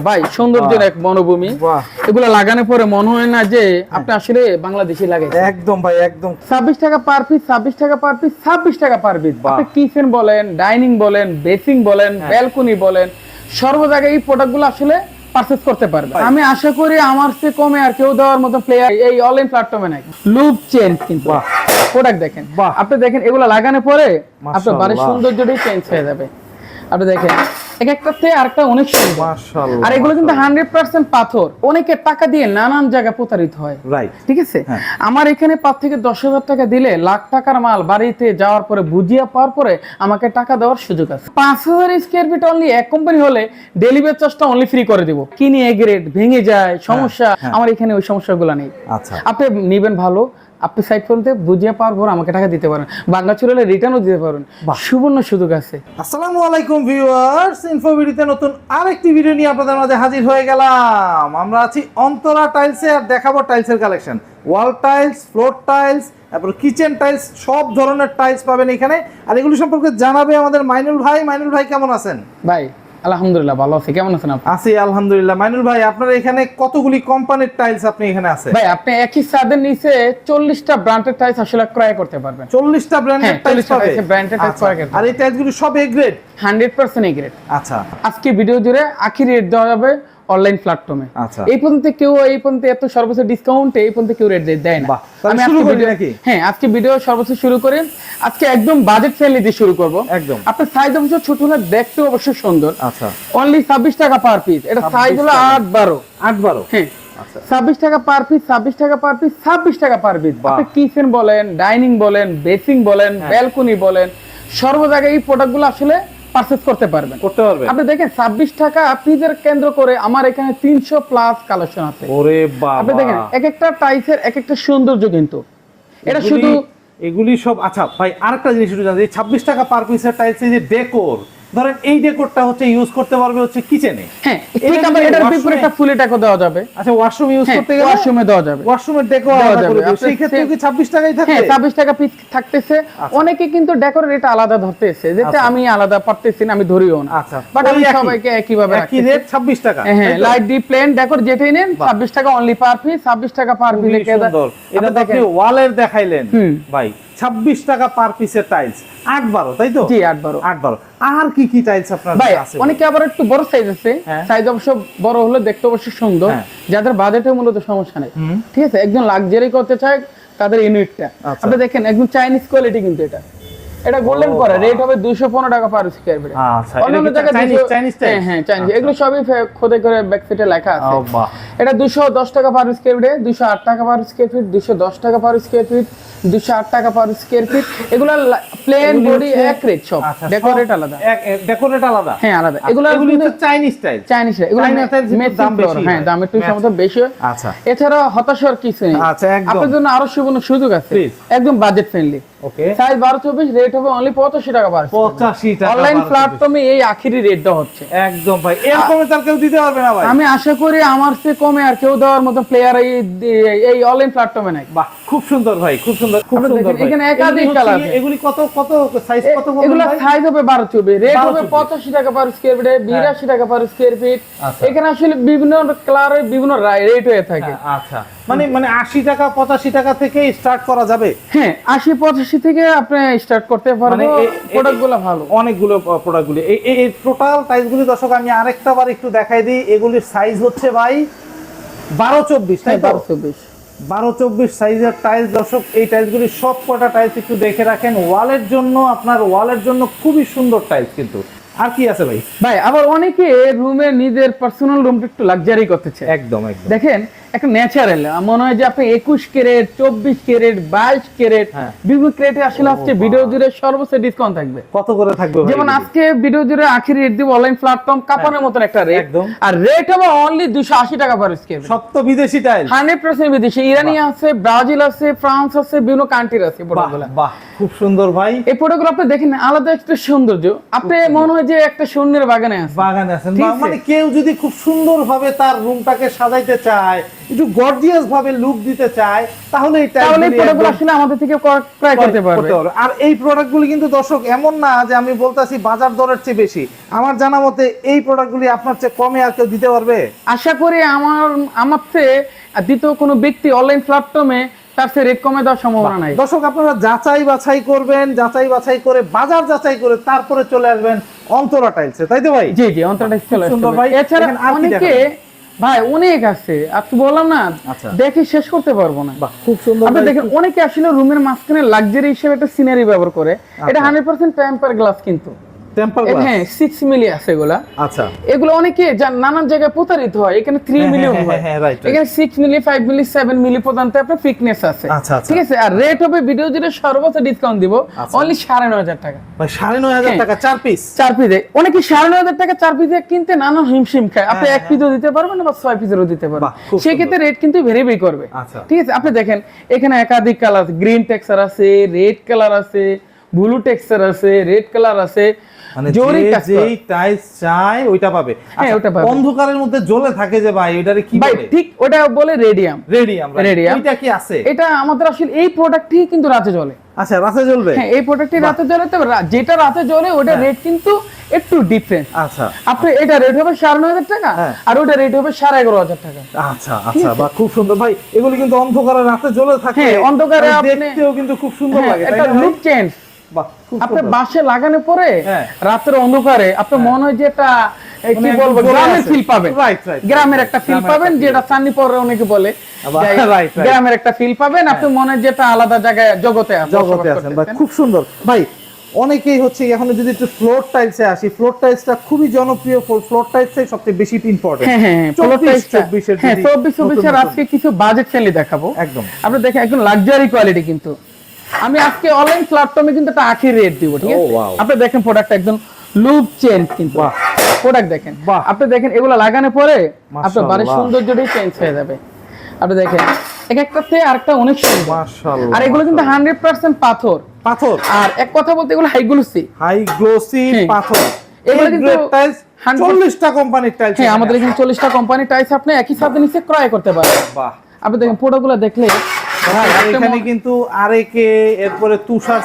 ভাই সৌন্দর্যের এক বনভূমি বাহ। এগুলো লাগানোর পরে মনে হয় না যে আপনি আসলে বাংলাদেশি লাগে একদম ভাই একদম। ছাব্বিশ টাকা পার পিস ছাব্বিশ টাকা পার পিস ছাব্বিশ টাকা পার পিস কিচেন বলেন ডাইনিং বলেন বেসিং বলেন হ্যাঁ। ব্যালকনি বলেন সর্ব জায়গায় এই প্রোডাক্টগুলো আসলে পারচেজ করতে পারবে আমি আশা করি আমার চেয়ে কমে আর কেউ দেওয়ার মতো প্লেয়ার এই অনলাইন প্ল্যাটফর্মে নাই। লুপ চেঞ্জ কিন্তু। প্রোডাক্ট দেখেন। বাহ। আপনি দেখেন এগুলো লাগানোর পরে আপনার বাড়ির। সৌন্দর্যটাই চেঞ্জ হয়ে যাবে। আপনি দেখেন এক একটা থেকে আরেকটা অনেক সুন্দর। আর এগুলো কিন্তু হান্ড্রেড পার্সেন্ট পাথর। অনেকে টাকা দিয়ে নানান জায়গায় প্রতারিত হয়। রাইট ঠিক আছে? হ্যাঁ। আমার এখানে পাঁচ থেকে দশ হাজার টাকা দিলে লাখ টাকার মাল বাড়িতে যাওয়ার পরে বুঝিয়ে পাওয়ার পরে আমাকে টাকা দেওয়ার সুযোগ আছে। পাঁচ হাজার স্কোয়ার ফিট অনলি এক কোম্পানি হলে ডেলিভারি চার্জটা অনলি ফ্রি করে দিব। কিনে এগ্রেড ভেঙে যায় সমস্যা। হ্যাঁ। আমার এখানে ওই সমস্যাগুলো নেই। আচ্ছা। আপনি নিবেন ভালো। আপনি সাইড পর্যন্ত বুঝিয়ে পাওয়ার পর আমাকে টাকা দিতে পারেন। বাংলা চলে রিটার্নও দিতে পারেন। সুবর্ণ সুযোগ আছে। আসসালামু আলাইকুম ভিউয়ার্স ইনফোভিডিতে নতুন আরেকটি ভিডিও নিয়ে আপনাদের মাঝে হাজির হয়ে গেলাম। আমরা আছি অন্তরা টাইলসে আর দেখাবো টাইলসের collection wall tiles floor tiles তারপর কিচেন টাইলস সব ধরনের টাইলস পাবেন এখানে। আর এগুলো সম্পর্কে জানাবে আমাদের মাইনুল ভাই। মাইনুল ভাই কেমন আছেন? ভাই আলহামদুলিল্লাহ ভালো আছি। কেমন আছেন আপনি? আছি আলহামদুলিল্লাহ। মাইনুল ভাই আপনার এখানে কতগুলি কোম্পানির টাইলস আপনি এখানে আছে ভাই আপনি একই ছাদের নিচে চল্লিশটা ব্র্যান্ডের টাইলস আসলে ক্রয় করতে পারবেন। চল্লিশটা ব্র্যান্ডের টাইলস 40টা পাবে? types টাইলস ক্রয় আচ্ছা। গেছে। আর এই টাইলসগুলো সব A grade hundred percent grade আচ্ছা। আজকে ভিডিও জুড়ে আখি রেট দেওয়া যাবে। অনলাইন প্ল্যাটফর্মে আচ্ছা। এই পর্যন্ত কেউ এই পর্যন্ত এত সর্বোচ্চ ডিসকাউন্টে এই পর্যন্ত কেউ রেট দেয় না আমি শুরু করি নাকি? হ্যাঁ আজকে ভিডিও সর্বোচ্চ শুরু করে আজকে একদম বাজেট ফ্রেন্ডলি দিয়ে শুরু করব একদম। আপনার সাইজ অবশ্য ছোট হলে দেখতে অবশ্যই সুন্দর আচ্ছা অনলি ছাব্বিশ টাকা পার পিস এটা সাইজ হলো টাকা। আট বারো আট বারো হ্যাঁ আচ্ছা ছাব্বিশ টাকা পার পিস ছাব্বিশ টাকা পার পিস ছাব্বিশ টাকা পার পিস। আপনি কিচেন বলেন ডাইনিং বলেন বেসিং বলেন হ্যাঁ। ব্যালকনি বলেন সর্ব জায়গায় এই প্রোডাক্টগুলো আসলে পারচেজ করতে পারবেন। করতে পারবেন। আপনি দেখেন ছাব্বিশ টাকা পিজের কেন্দ্র করে আমার এখানে তিনশো প্লাস কালেকশন আছে। ওরে আপনি দেখেন এক একটা টাইসের এক একটা সৌন্দর্য কিন্তু। এটা শুধু এগুলি সব আচ্ছা ভাই আরেকটা জিনিস একটু জানি ছাব্বিশ টাকা পার পিসের টাইলস যে ডেকোর ধরেন এই ডেকোরটা হচ্ছে ইউজ করতে পারবে হচ্ছে কিচেনে হ্যাঁ এটা ঠিক আবার এটার washroom-এ- একটা ফুলে টাকা দেওয়া যাবে। আচ্ছা ওয়াশরুম ইউজ হ্যাঁ করতে গেলে ওয়াশরুমে দেওয়া যাবে। ওয়াশরুমের ডেকোর দেওয়া যাবে। সেই ক্ষেত্রে কি ছাব্বিশ টাকাই থাকে হ্যাঁ ছাব্বিশ টাকা পিস থাকতেছে। আচ্ছা। অনেকে কিন্তু ডেকোরেট এটা আলাদা ধরতেছে যেটা আচ্ছা। আমি আলাদা পারতেছি না আমি ধরিও না। আচ্ছা বাট আমি সবাইকে একই ভাবে একই রেট ছাব্বিশ টাকা হ্যাঁ লাইট ডি প্লেন ডেকোর যেটাই নেন বাহ। ছাব্বিশ টাকা অনলি পার পিস ছাব্বিশ টাকা পার পিস এটা আপনি ওয়ালের দেখাইলেন ভাই। ছাব্বিশ টাকা পার পিসের টাইলস আট বারো তাই তো? জি আট বারো। আট বারো। আর কি কি টাইলস আপনার ভাই অনেকে আবার একটু বড় সাইজ আছে। হ্যাঁ। সাইজ অবশ্য বড় হলে দেখতে অবশ্য সুন্দর। হ্যাঁ। যাদের বাজেটে মূলত সমস্যা নেই। ঠিক আছে? একজন লাক্সারি করতে চায় তাদের ইউনিটটা আচ্ছা। আপনি দেখেন একদম চাইনিজ কোয়ালিটি কিন্তু এটা। এটা গোল্ডেন করে রেট হবে দুশো পনেরো টাকা পার স্কোয়ার ফিট আচ্ছা, অন্যান্য জায়গায় Chinese- 200 Chinese হ্যাঁ? হ্যাঁ চাইনিজ আচ্ছা। এগুলো সবই খোদাই করে ব্যাক সাইডে লেখা আছে। এটা দুশো দশ টাকা পার স্কোয়ার ফিটে দুশো আট টাকা পার স্কোয়ার ফিট দুশো দশ টাকা পার স্কোয়ার ফিট দুশো আট টাকা পার স্কোয়ার ফিট এগুলো প্লেন বডি এক রেট সব। আচ্ছা, ডেকোরেট আলাদা। এক- এক- ডেকোরেট আলাদা? হ্যাঁ আলাদা। আচ্ছা, এগুলো এগুলি চাইনিজ টাইল চাইনিজ এগুলো দাম বেশি হ্যাঁ। দাম একটু সম্ভবত বেশি আচ্ছা। এছাড়া হতাশার কিছু নেই। আচ্ছা, একদম। আপনার জন্য আরও সুবর্ণ সুযোগ আছে. একদম budget friendly okay size rate হবে অনলি টাকা পার পঁচাশি টাকা অনলাইন প্ল্যাটফর্মে এই আখিরি রেট হচ্ছে। একদম ভাই এর কমে তার কেউ দিতে পারবে না ভাই। আমি আশা করি আমার চেয়ে কমে আর কেউ দেওয়ার মতো প্লেয়ার এই এই অনলাইন প্ল্যাটফর্মে নাই বাহ খুব সুন্দর ভাই খুব সুন্দর খুব সুন্দর এখানে একাধিক আছে। এগুলি কত কত সাইজ কত এগুলো সাইজ হবে বারো চব্বিশ রেট হবে 24 পঁচাশি টাকা পার স্কোয়ার ফিট বিরাশি টাকা পার স্কোয়ার ফিট। এখানে আসলে বিভিন্ন কালারের বিভিন্ন রেট হয়ে থাকে। হ্যাঁ, আচ্ছা। মানে মানে আশি টাকা পঁচাশি টাকা থেকে স্টার্ট করা যাবে। হ্যাঁ আশি পঁচাশি থেকে আপনি স্টার্ট করতে মানে পারবেন এ- এ- ভালো। অনেকগুলো প্রোডাক্টগুলি এই টোটাল টাইলস দর্শক আমি আরেকটা বার একটু দেখাই দিই। এগুলির সাইজ হচ্ছে ভাই বারো চব্বিশ তাই হ্যাঁ বারো চব্বিশ। বারো চব্বিশ সাইজের টাইলস দর্শক এই টাইলসগুলি সব কটা টাইলস একটু দেখে রাখেন। ওয়ালের জন্য আপনার ওয়ালের জন্য খুবই সুন্দর টাইলস কিন্তু। আর কি আছে ভাই? ভাই আবার অনেকে রুমে নিজের পার্সোনাল রুমটা একটু লাক্সারি করতেছে একদম একদম। দেখেন একটা ন্যাচারাল মনে হয় যে আপনি একুশ ক্যারেট চব্বিশ ক্যারেট বাইশ ক্যারেট হ্যাঁ। বিভিন্ন ক্যারেটে আসলে আজকে ভিডিও জুড়ে সর্বোচ্চ ডিসকাউন্ট থাকবে। কত করে থাকবে যেমন আজকে ভিডিও জুড়ে আখির রেট দিব অনলাইন প্ল্যাটফর্ম কাপানোর মতন একটা রেট আর রেট হবে অনলি দুশো আশি টাকা পার স্কোয়ার সব তো বিদেশি হান্ড্রেড পার্সেন্ট বিদেশি। ইরানি আছে ব্রাজিল আছে ফ্রান্স আছে বিভিন্ন কান্ট্রির আছে বাহ খুব সুন্দর ভাই। এই প্রোডাক্টগুলো আপনি দেখেন আলাদা একটা সৌন্দর্য। আপনি মনে হয় যে একটা শূন্যের বাগানে আছে বাগানে আছেন। আছে। মানে কেউ যদি খুব সুন্দর ভাবে তার রুমটাকে সাজাইতে চায় একটু গর্জিয়াস ভাবে লুক দিতে চায় তাহলে এই তাহলে প্রোডাক্টগুলো আসলে আমাদের থেকে ক্রয়- করতে পারবে। আর এই প্রোডাক্টগুলি কিন্তু দর্শক এমন না যে আমি বলতাছি বাজার দরের চেয়ে বেশি। আমার জানা মতে এই প্রোডাক্টগুলি আপনার চেয়ে কমে আর কেউ দিতে পারবে? আশা করি আমার আমার চেয়ে দ্বিতীয় কোনো ব্যক্তি অনলাইন প্ল্যাটফর্মে তার চেয়ে রেট কমে দেওয়ার সম্ভাবনা নাই। দর্শক আপনারা যাচাই বাছাই করবেন যাচাই বাছাই করে বাজার যাচাই করে তারপরে চলে আসবেন অন্তরা টাইলসে তাই তো ভাই? জি জি অন্তরটা চলে সুন্দর ভাই। এছাড়া অনেকে ভাই অনেক আছে আর তুই বললাম না আচ্ছা। দেখে শেষ করতে পারব না বাহ খুব সুন্দর আপনি। দেখেন অনেকে আসলে রুমের মাঝখানে লাক্সারি হিসেবে একটা সিনারি ব্যবহার করে এটা আচ্ছা। হান্ড্রেড পার্সেন্ট টেম্পার গ্লাস কিন্তু টেম্পার এ- হ্যাঁ সিক্স মিলি আছে এগুলা। আচ্ছা। এগুলো অনেকে নানান জায়গায় প্রতারিত হয় এখানে থ্রি মিলি হ্যাঁ, right, right. এখানে six milli five milli seven milli পর্যন্ত আপনার ফিটনেস আছে। আচ্ছা। ঠিক আছে? আর রেট হবে ভিডিও জুড়ে সর্বোচ্চ ডিসকাউন্ট দিব। অনলি সাড়ে নয় হাজার টাকা। ভাই সাড়ে নয় হাজার। টাকা চার পিস চার পিসে অনেকে সাড়ে নয় হাজার টাকা চার পিসে কিনতে নানান হিমশিম খায়। আপনি হ্যাঁ, এক পিসও দিতে পারবেন বা ছয় পিসেরও দিতে পারবেন। খুব সেক্ষেত্রে রেট কিন্তু ভেরিফাই করবে। আচ্ছা। ঠিক আছে? আপনি দেখেন এখানে একাধিক কালার গ্রিন টেক্সচার আছে রেড কালার আছে ব্লু টেক্সচার আছে রেড কালার আছে। মানে জরি যে কাজ করা। যেই টাইলস চায় ওইটা পাবে। হ্যাঁ, আচ্ছা, ওটা পাবে। অন্ধকারের মধ্যে জ্বলে থাকে যে ভাই ওইটারে কি ভাই ঠিক ওটা বলে রেডিয়াম। Radium Radium। ওইটা কি আছে? এটা আমাদের আসলে এই প্রোডাক্টটি কিন্তু রাতে জ্বলে। আচ্ছা রাতে জ্বলবে? হ্যাঁ এই প্রোডাক্টটি রাতে জ্বলে তবে যেটা রাতে জ্বলে ওটা হ্যাঁ। রেট কিন্তু একটু ডিফারেন্ট আচ্ছা। আপনি এটা রেট হবে সাড়ে নয় হাজার টাকা হ্যাঁ। আর ওটা রেট হবে সাড়ে এগারো হাজার টাকা। আচ্ছা আচ্ছা বা খুব সুন্দর। ভাই এগুলি কিন্তু অন্ধকারে রাতে জ্বলে থাকে। হ্যাঁ, অন্ধকারে মানে দেখতেও কিন্তু খুব সুন্দর হ্যাঁ, লাগে লুক চেঞ্জ আপনি। বাসে লাগানোর পরে হ্যাঁ। রাতের অন্ধকারে আপনার মনে হয় যে কি বলব গ্রামের ফিল পাবেন। গ্রামের একটা ফিল পাবেন যেটা চান্নি পরে অনেকে বলে. হ্যাঁ। গ্রামের একটা ফিল পাবেন আপনি মনে হয় যে একটা আলাদা জায়গায় জগতে আছে জগতে আছেন। খুব সুন্দর। ভাই অনেকেই হচ্ছে এখন যদি একটু ফ্লোর টাইলসে আসি ফ্লোর টাইলসটা খুবই জনপ্রিয় ফ্লোর টাইলসটাই সবচেয়ে বেশি ইম্পর্টেন্ট হ্যাঁ হ্যাঁ হ্যাঁ চব্বিশ 24 টা। চব্বিশের হ্যাঁ যদি চব্বিশ নতুন আজকে কিছু বাজেট ফ্রেন্ডলি দেখাবো। একদম। আপনি দেখেন একদম লাক্সারি কোয়ালিটি কিন্তু। আমি আজকে অনলাইন প্ল্যাটফর্মে কিন্তু একটা আখি রেট দিব ঠিক আছে? আপনি দেখেন প্রোডাক্ট একদম লুক চেঞ্জ কিন্তু। প্রোডাক্ট দেখেন। বাহ। আপনি দেখেন এগুলো লাগানোর পরে আপনার বাড়ির। সৌন্দর্যটাই চেঞ্জ হয়ে যাবে। আপনি দেখেন এক একটা থেকে আরেকটা অনেক সুন্দর। মাশাআল্লাহ আর এগুলো কিন্তু হান্ড্রেড পার্সেন্ট পাথর। পাথর? আর এক কথা বলতে এগুলো হাই গ্লোসি হ্যাঁ। পাথর। এগুলো কিন্তু টাইলস 100 চল্লিশটা কোম্পানির টাইলস হ্যাঁ আমাদের এখানে চল্লিশটা কোম্পানি টাইস আপনি একই সাথে নিচে ক্রয় করতে পারেন। বাহ। আপনি দেখেন প্রোডাক্টগুলো দেখলে এখানে কিন্তু আরেকে এরপরে তুষার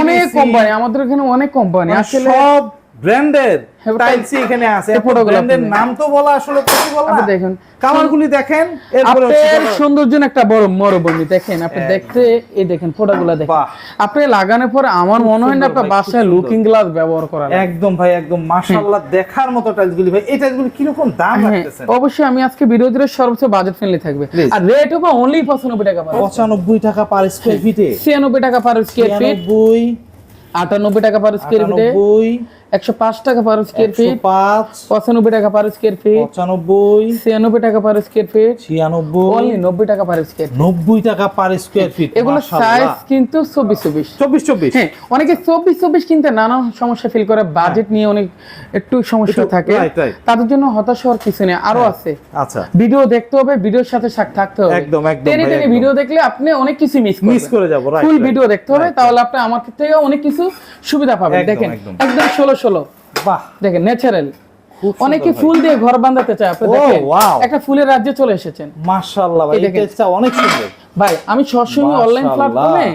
অনেক কোম্পানি আমাদের এখানে অনেক কোম্পানি আসলে সব ব্র্যান্ডের হ্যাঁ, এখানে আছে। ব্র্যান্ডের নাম তো বলা আসলে পসিবল আপনি দেখেন। দেখেন আপনার। একটা বড় মরুভূমি দেখেন আপনি দেখতে এই দেখেন ফটোগুলো দেখেন। আপনি লাগানোর পরে আমার মনে হয় না খুব বাসায় লুকিং গ্লাস ব্যবহার করা একদম ভাই একদম। মাশাআল্লাহ দেখার মতো টাইলসগুলি ভাই। এই টাইলসগুলি কীরকম দাম হ্যাঁ, রাখতেছেন? অবশ্যই আমি আজকে ভিডিও সর্বোচ্চ বাজেট ফ্রেন্ডলি থাকবে। আর রেট হবে অনলি পঁচানব্বই টাকা পার পঁচানব্বই টাকা পার স্কোয়ার ফিটে ছিয়ানব্বই টাকা পার স্কোয়ার ফিট ছিয়ানব্বই। আটানব্বই টাকা পার স্কোয়ার ফিটে আটানব্বই। একশো পাঁচ টাকা পার স্কোয়ার ফিট পাঁচ পঁচানব্বই টাকা পার স্কোয়ার ফিট পঁচানব্বই ছিয়ানব্বই টাকা পার স্কোয়ার ফিট ছিয়ানব্বই অনলি নব্বই টাকা পার স্কোয়ার নব্বই টাকা পার স্কোয়ার ফিট এগুলো সাইজ কিন্তু চব্বিশ চব্বিশ। চব্বিশ চব্বিশ। হ্যাঁ অনেকে চব্বিশ চব্বিশ কিনতে নানা সমস্যা ফিল করে বাজেট নিয়ে অনেক একটু সমস্যা থাকে. তাদের জন্য হতাশ হওয়ার কিছু নেই আরও আছে। আচ্ছা। ভিডিও দেখতে হবে ভিডিওর সাথে থাকতে হবে। একদম, একদম টেনে টেনে ভিডিও দেখলে আপনি অনেক কিছু মিস মিস করে যাব ফুল ভিডিও দেখতে হবে তাহলে আপনি আমার থেকে অনেক কিছু সুবিধা পাবেন দেখেন। একদম। একদম ষোলো। বাহ। দেখেন ন্যাচারাল অনেকে ফুল দিয়ে ঘর বাঁধাতে চায় আপনি দেখেন। একটা ফুলের রাজ্যে চলে এসেছেন। মাশাআল্লাহ ভাই এটা অনেক সুন্দর। ভাই আমি সবসময় অনলাইন। প্ল্যাটফর্মে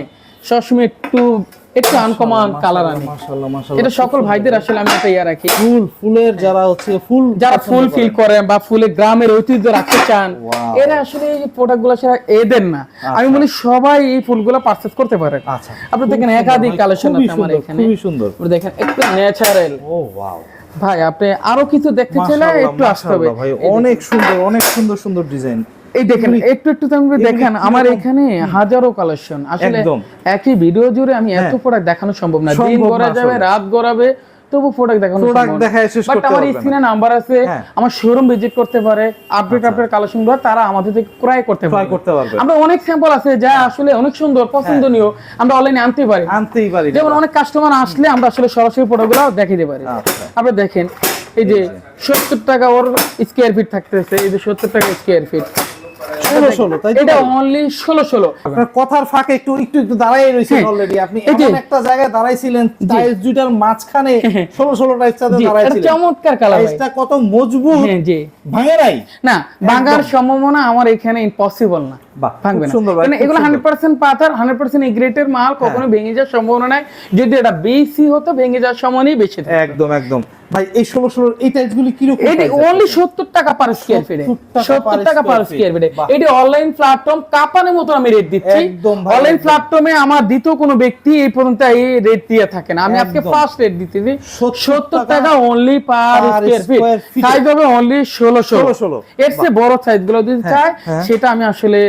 সবসময় একটু একটু আনকমন কালার আনি এটা সকল ভাইদের আসলে আমি এটা ইয়া রাখি। ফুল ফুলের যারা হচ্ছে ফুল যারা ফুল করে। ফিল করেন বা ফুলের গ্রামের ঐতিহ্য রাখতে চান এরা আসলে এই প্রোডাক্টগুলো সেরা এদের না। আমি বলি সবাই এই ফুলগুলো পারচেজ করতে পারেন আচ্ছা। আপনি দেখেন একাধিক কালেকশন আছে আমার এখানে। খুবই সুন্দর। দেখেন একটু ন্যাচারাল ও ওয়াও ভাই আপনি আরও কিছু দেখতে চাইলে একটু আসতে হবে। অনেক সুন্দর অনেক সুন্দর সুন্দর ডিজাইন এই দেখেন একটু একটু দেখেন আমার এখানে হাজারো কালেকশন আসলে একই ভিডিও জুড়ে আমি এত হ্যাঁ। প্রোডাক্ট দেখানো সম্ভব না। দিন গড়া যাবে রাত গড়াবে তবু প্রোডাক্ট দেখানো না। দেখায় শেষ করতে আমার স্ক্রিনে নাম্বার আছে। হ্যাঁ। আমার শোরুম ভিজিট করতে পারে আপডেট আপডেট কালেকশনগুলো তারা আমাদের থেকে ক্রয় করতে পারে করতে পারবে। আমরা অনেক স্যাম্পল আছে যা আসলে অনেক সুন্দর পছন্দনীয়। আমরা অনলাইনে আনতে পারি। আনতেই পারি। যেমন অনেক কাস্টমার আসলে আমরা আসলে সরাসরি প্রোডাক্টগুলো দেখিয়ে দিতে পারি। আচ্ছা। আপনি দেখেন এই যে সত্তর টাকা ওর স্কোয়ার ফিট থাকতেছে এই যে সত্তর টাকা স্কোয়ার ফিট ষোলো ষোলো তাই এটা অনলি ষোলো ষোলো। আপনার কথার ফাঁকে একটু একটু একটু দাঁড়াই রয়েছেন হ্যাঁ। অলরেডি আপনি। এমন একটা জায়গায় দাঁড়াইছিলেন টাইলস দুইটার মাঝখানে ষোলো ষোলো জি, এটা দাঁড়াইছিলেন। চমৎকার কালার ভাই। টাইলসটা কত মজবুত হ্যাঁ জি। ভাঙে নাই না ভাঙার সম্ভাবনা আমার এখানে ইম্পসিবল না। ভাঙবে না। সুন্দর ভাই, কারণ খুব এগুলো হান্ড্রেড পার্সেন্ট পাথর হান্ড্রেড পার্সেন্ট গ্রেটের মাল কখনো ভেঙে যাওয়ার সম্ভাবনা নাই। যদি এটা বেশি হতো ভেঙে যাওয়ার সম্ভাবনাই বেশি একদম একদম। ভাই এই ষোলো ষোলো এই টাইলস গুলি কীরকম এটি অনলি সত্তর টাকা পার স্কোয়ার ফিটে সত্তর টাকা পার স্কোয়ার ফিটে এটি অনলাইন প্ল্যাটফর্ম কাপানের মতো আমি রেট দিচ্ছি। অনলাইন প্ল্যাটফর্মে আমার দ্বিতীয় কোনো ব্যক্তি এই পর্যন্ত এই রেট দিয়ে থাকে না। আমি আজকে ফার্স্ট রেট দিতেছি। সত্তর টাকা only per square feet size হবে অনলি ষোলো ষোলো। 16 এর চেয়ে বড় সাইজগুলো যদি চাই হ্যাঁ। সেটা আমি আসলে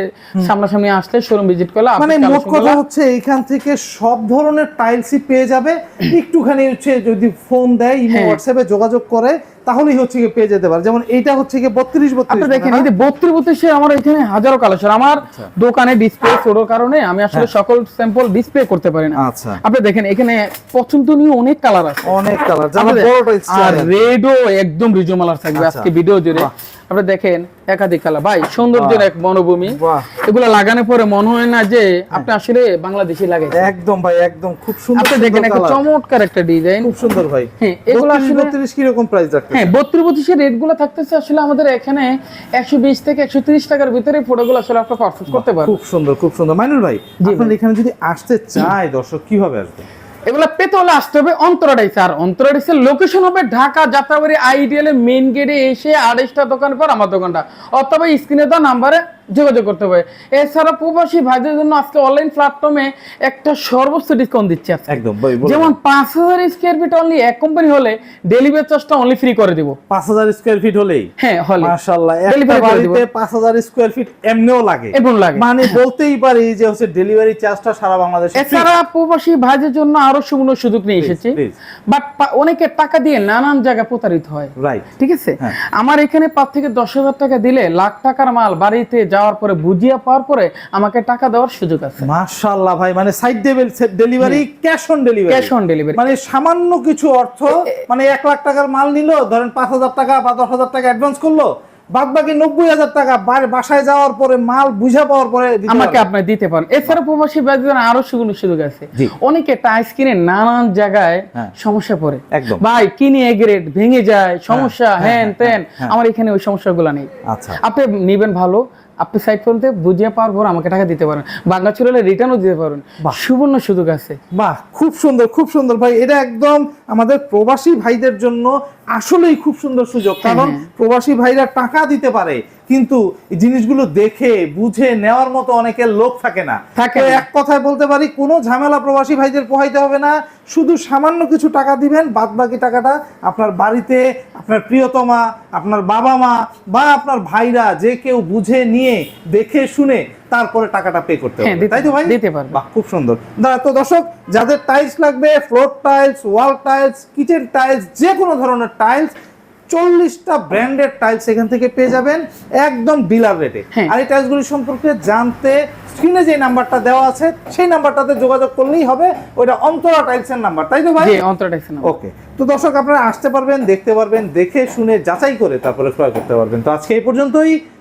সামনাসামনি আসলে শোরুম ভিজিট করলে মানে মোট কথা হচ্ছে এইখান থেকে সব ধরনের টাইলসই পেয়ে যাবে। একটুখানি হচ্ছে যদি ফোন দেয় ইমো হ্যাঁ। হোয়াটসঅ্যাপে যোগাযোগ করে তাহলেই হচ্ছে কি পেয়ে যেতে পারে। যেমন এইটা হচ্ছে কি বত্রিশ আপনি বত্রিশ দেখেন এই যে বত্রিশ বত্রিশে আমার এখানে হাজারো কালেকশন আমার আচ্ছা। দোকানে ডিসপ্লে ছোটোর কারণে আমি আসলে সকল স্যাম্পল ডিসপ্লে করতে পারি না। আচ্ছা। আপনি দেখেন এখানে পছন্দনীয় অনেক কালার আছে। অনেক কালার আর রেডও একদম রিজমালার থাকবে। আচ্ছা। আজকে ভিডিও জুড়ে আপনি দেখেন একাধিক কালার ভাই সৌন্দর্যের। এক বনভূমি। বাহ। এগুলো লাগানোর পরে মনে হয় না যে আপনি আসলে বাংলাদেশি লাগে একদম ভাই একদম। খুব সুন্দর আপনি দেখেন একটা চমৎকার একটা ডিজাইন খুব সুন্দর ভাই। হ্যাঁ, এগুলো আসলে- বত্রিশ কীরকম প্রাইস রাখতে হ্যাঁ বত্রিশ বত্রিশের রেট থাকতেছে আসলে আমাদের এখানে একশো বিশ থেকে একশো তিরিশ টাকার ভিতরে ফটোগুলো আসলে আপনার পারচেজ করতে পারবেন। খুব সুন্দর খুব সুন্দর। মাইনুল ভাই আপনার এখানে যদি আসতে চায় দর্শক কীভাবে আসবে? এগুলা পেতে হলে আসতে হবে অন্তরাডাইস আর অন্তরাডাইসের লোকেশন হবে ঢাকা যাত্রাবাড়ি আইডিয়াল মেন গেটে এসে আড়াইশটা দোকান পর আমার দোকানটা। অথবা স্ক্রিনে দেওয়া নাম্বারে যোগাযোগ করতে হবে। এছাড়া প্রবাসী ভাইদের জন্য আজকে অনলাইন প্ল্যাটফর্মে একটা সর্বোচ্চ ডিসকাউন্ট দিচ্ছে একদম যেমন পাঁচ হাজার স্কোয়ার ফিট অনলি এক কোম্পানি হলে ডেলিভারি চার্জটা অনলি ফ্রি করে দিব। পাঁচ হাজার স্কোয়ার ফিট হলেই? হ্যাঁ হলে মাশাআল্লাহ একটা বাড়িতে পাঁচ হাজার স্কোয়ার ফিট এমনিও লাগে। এবং লাগে। মানে বলতেই পারি যে হচ্ছে ডেলিভারি চার্জটা সারা বাংলাদেশে এছাড়া প্রবাসী ভাইদের জন্য আরও সুবর্ণ সুযোগ নিয়ে এসেছি। বাট অনেকে টাকা দিয়ে নানান জায়গায় প্রতারিত হয়। রাইট ঠিক আছে? হ্যাঁ। আমার এখানে পাঁচ থেকে দশ হাজার টাকা দিলে লাখ টাকার মাল বাড়িতে যাওয়ার পরে বুঝিয়ে পাওয়ার পরে আমাকে টাকা দেওয়ার সুযোগ আছে। মাশাআল্লাহ ভাই মানে side delivery cash on delivery cash on delivery মানে সামান্য কিছু অর্থ মানে এক লাখ টাকার মাল নিল ধরেন পাঁচ হাজার টাকা বা দশ হাজার টাকা অ্যাডভান্স করল বাদ বাকি নব্বই হাজার টাকা বাসায় যাওয়ার পরে মাল বুঝা পাওয়ার পরে আমাকে আপনি দিতে পারেন। এছাড়া প্রবাসী আরও সুযোগ সুযোগ আছে। অনেকে টাইস কিনে নানান জায়গায় হ্যাঁ। সমস্যা পড়ে। ভাই কিনে এগ্রেড ভেঙে যায় সমস্যা হ্যাঁ, হ্যান হ্যাঁ, হ্যাঁ। আমার এখানে ওই সমস্যাগুলো নেই। আচ্ছা। আপনি নিবেন ভালো আপনি সাইড ফোনতে বুঝিয়ে পাওয়ার পর আমাকে টাকা দিতে পারেন। বাংলা চলে রিটার্নও দিতে পারেন। বা সুবর্ণ সুযোগ আছে। বাহ খুব সুন্দর খুব সুন্দর। ভাই এটা একদম আমাদের প্রবাসী ভাইদের জন্য আসলেই খুব সুন্দর সুযোগ কারণ হ্যাঁ। প্রবাসী ভাইরা টাকা দিতে পারে কিন্তু জিনিসগুলো দেখে বুঝে নেওয়ার মতো অনেকের লোক থাকে না থাকে এক কথায় বলতে পারি কোনো ঝামেলা প্রবাসী ভাইদের পোহাইতে হবে না শুধু সামান্য কিছু টাকা দিবেন বাদ বাকি টাকাটা আপনার বাড়িতে আপনার প্রিয়তমা আপনার বাবা মা বা আপনার ভাইরা যে কেউ বুঝে নিয়ে দেখে শুনে তারপরে টাকাটা পে করতে হ্যাঁ, হবে তাই তো ভাই? দিতে পারবে। বাহ খুব সুন্দর। দা- তো দর্শক যাদের টাইলস লাগবে floor tiles wall tiles kitchen tiles যে কোনো ধরনের টাইলস চল্লিশটা ব্র্যান্ডেড টাইলস এখান থেকে পেয়ে যাবেন একদম ডিলার রেটে হ্যাঁ। আর এই টাইলসগুলি সম্পর্কে জানতে স্ক্রিনে যে নাম্বারটা দেওয়া আছে সেই নাম্বারটাতে যোগাযোগ করলেই হবে ওইটা অন্তরা টাইলসের নাম্বার তাই তো ভাই? অন্তরা অন্তরটা ওকে তো দর্শক আপনারা আসতে পারবেন দেখতে পারবেন দেখে শুনে যাচাই করে তারপরে ক্রয় করতে পারবেন। তো আজকে এই পর্যন্তই।